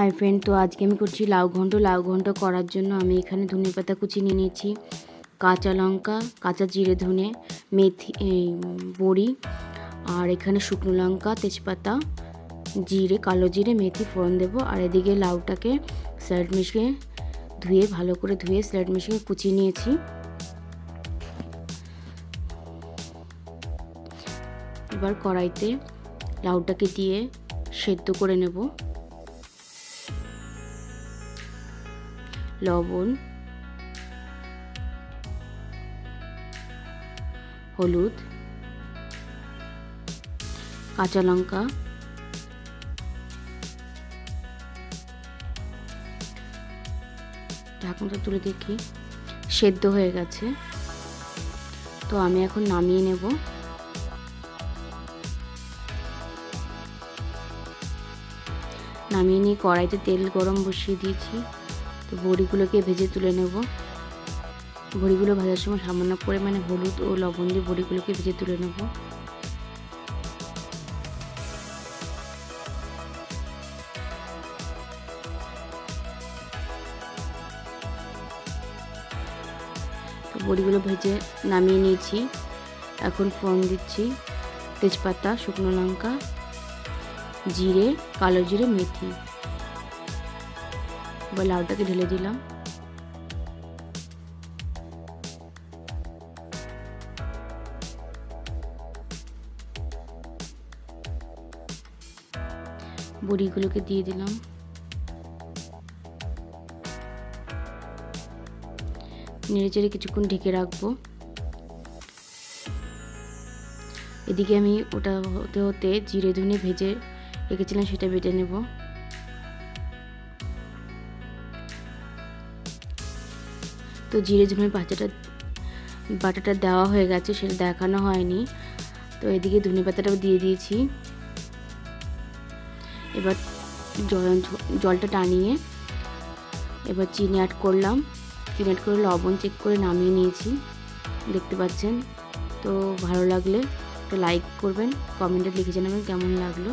Hi friend তো আজকে আমি করছি লাউ ঘন্ট। লাউ ঘন্ট করার জন্য আমি এখানে ধনে পাতা কুচি নিয়ে নিয়েছি, কাঁচা লঙ্কা, কাঁচা জিরে ধনে, মেথি বড়ি, আর এখানে শুকনো লঙ্কা, তেজপাতা, জিরে, কালো জিরে, মেথি, ফোড়ন দেবো। আর এদিকে লাউটাকে স্যালাড মিশিয়ে ধুয়ে, ভালো করে ধুয়ে স্যালাড মিশিয়ে কুচিয়ে নিয়েছি। এবার কড়াইতে লাউটাকে দিয়ে সেদ্ধ করে নেব। লবণ, হলুদ, কাঁচা লঙ্কা ঢাকনাটা তুলে দেখি, সেদ্ধ হয়ে গেছে। তো আমি এখন নামিয়ে নেব। নামিয়ে নিয়ে কড়াইতে তেল গরম বসিয়ে দিয়েছি। তো বড়িগুলোকে ভেজে তুলে নেব। বড়িগুলো ভাজার সময় সামান্য পরিমাণে হলুদ ও লবণ দিয়ে বড়িগুলোকে ভেজে তুলে নেব। বড়িগুলো ভেজে নামিয়ে নিয়েছি। এখন ফোড়ন দিচ্ছি তেজপাতা, শুকনো লঙ্কা, জিরে, কালো জিরে, মেথি। এবার লাউটাকে ঢেলে দিলাম। বড়িগুলোকে দিয়ে দিলাম। নেড়ে চেড়ে কিছুক্ষণ ঢেকে রাখব। এদিকে আমি ওটা হতে হতে জিরে ধনে ভেজে রেখেছিলাম, সেটা বেটে নেব। তো জিরে ধনে বাটাটা বাটাটা দেওয়া হয়ে গেছে সেটা দেখানো হয়নি। তো এদিকে ধনে পাতাটাও দিয়ে দিয়েছি। এবার জল, জলটা টানিয়ে এবার চিনি অ্যাড করলাম। চিনি অ্যাড করে লবণ চেক করে নামিয়ে নিয়েছি। দেখতে পাচ্ছেন? তো ভালো লাগলে একটা লাইক করবেন কমেন্টে লিখে জানাবেন কেমন লাগল।